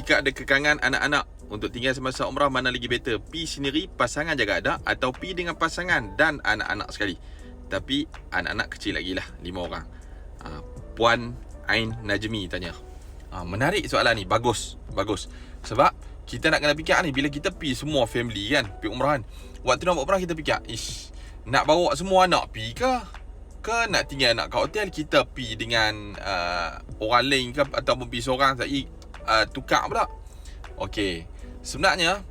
Jika ada kekangan anak-anak untuk tinggal semasa umrah mana lagi better? Pi sendiri pasangan jaga anak atau pi dengan pasangan dan anak-anak sekali? Tapi anak-anak kecil lagi lah, lima orang. Uh, Puan Ain Najmi tanya. Uh, menarik soalan ni, bagus, bagus. Sebab kita nak kena fikir ni bila kita pi semua family kan, pi umrah kan. Waktu nak buat umrah kita fikir, ish, nak bawa semua anak pi ke? Ke nak tinggal anak kat hotel kita pi dengan uh, orang lain ke ataupun pi seorang saya uh, tukar pula. Okey. Sebenarnya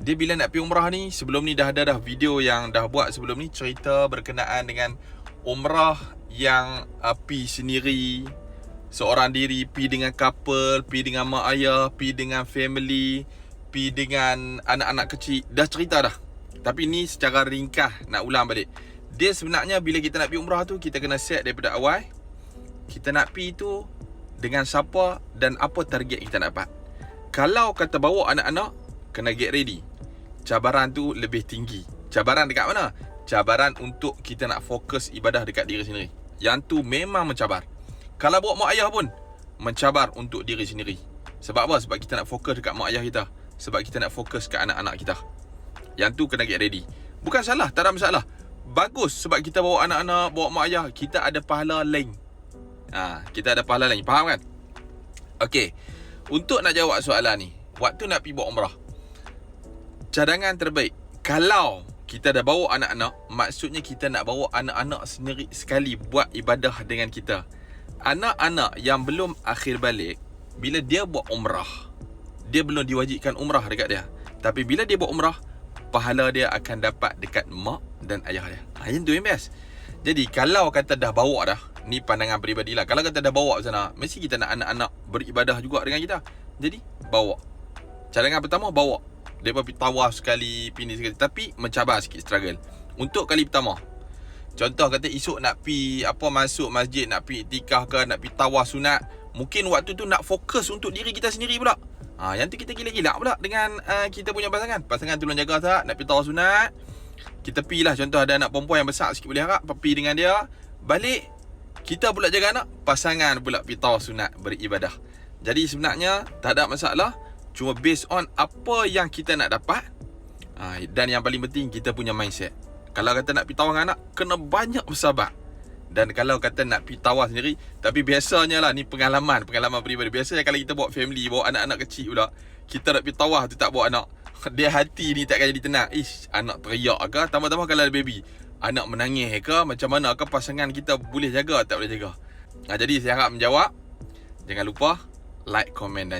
dia bila nak pergi umrah ni sebelum ni dah ada dah video yang dah buat sebelum ni cerita berkenaan dengan umrah yang uh, pi sendiri seorang diri pi dengan couple, pi dengan mak ayah, pi dengan family, pi dengan anak-anak kecil dah cerita dah. Tapi ni secara ringkas nak ulang balik. Dia sebenarnya bila kita nak pergi umrah tu kita kena set daripada awal. Kita nak pi tu dengan siapa dan apa target kita nak dapat. Kalau kata bawa anak-anak kena get ready. Cabaran tu lebih tinggi. Cabaran dekat mana? Cabaran untuk kita nak fokus ibadah dekat diri sendiri. Yang tu memang mencabar. Kalau bawa mak ayah pun mencabar untuk diri sendiri. Sebab apa? Sebab kita nak fokus dekat mak ayah kita. Sebab kita nak fokus ke anak-anak kita. Yang tu kena get ready. Bukan salah, tak ada masalah. Bagus sebab kita bawa anak-anak, bawa mak ayah, kita ada pahala lain. Ha, kita ada pahala lain. Faham kan? Okey. Untuk nak jawab soalan ni, waktu nak pergi buat umrah. Cadangan terbaik kalau kita dah bawa anak-anak, maksudnya kita nak bawa anak-anak sendiri sekali buat ibadah dengan kita. Anak-anak yang belum akhir balik, bila dia buat umrah, dia belum diwajibkan umrah dekat dia. Tapi bila dia buat umrah, pahala dia akan dapat dekat mak dan ayah dia. Ha, yang tu yang best. Jadi kalau kata dah bawa dah, ni pandangan peribadi lah. Kalau kata dah bawa sana, mesti kita nak anak-anak beribadah juga dengan kita. Jadi bawa. Cadangan pertama bawa. Dia pergi tawaf sekali, pini sekali. Tapi mencabar sikit struggle. Untuk kali pertama. Contoh kata esok nak pi apa masuk masjid, nak pi tikah ke, nak pi tawaf sunat. Mungkin waktu tu nak fokus untuk diri kita sendiri pula. Ha, yang tu kita gila-gila pula dengan uh, kita punya pasangan. Pasangan tolong jaga tak, nak pi tawaf sunat. Kita pi lah contoh ada anak perempuan yang besar sikit boleh harap, pi dengan dia. Balik, kita pula jaga anak, pasangan pula pi tawaf sunat beribadah. Jadi sebenarnya tak ada masalah. Cuma based on apa yang kita nak dapat ha, Dan yang paling penting kita punya mindset Kalau kata nak pergi tawar dengan anak Kena banyak bersabar Dan kalau kata nak pergi tawar sendiri Tapi biasanya lah ni pengalaman Pengalaman peribadi Biasanya kalau kita bawa family Bawa anak-anak kecil pula Kita nak pergi tawar tu tak bawa anak Dia hati ni takkan jadi tenang. Ish anak teriak ke? Tambah-tambah kalau ada baby. Anak menangis ke? Macam mana? Ke pasangan kita Boleh jaga? Tak boleh jaga? Ha, Jadi saya harap menjawab. Jangan lupa Like, komen dan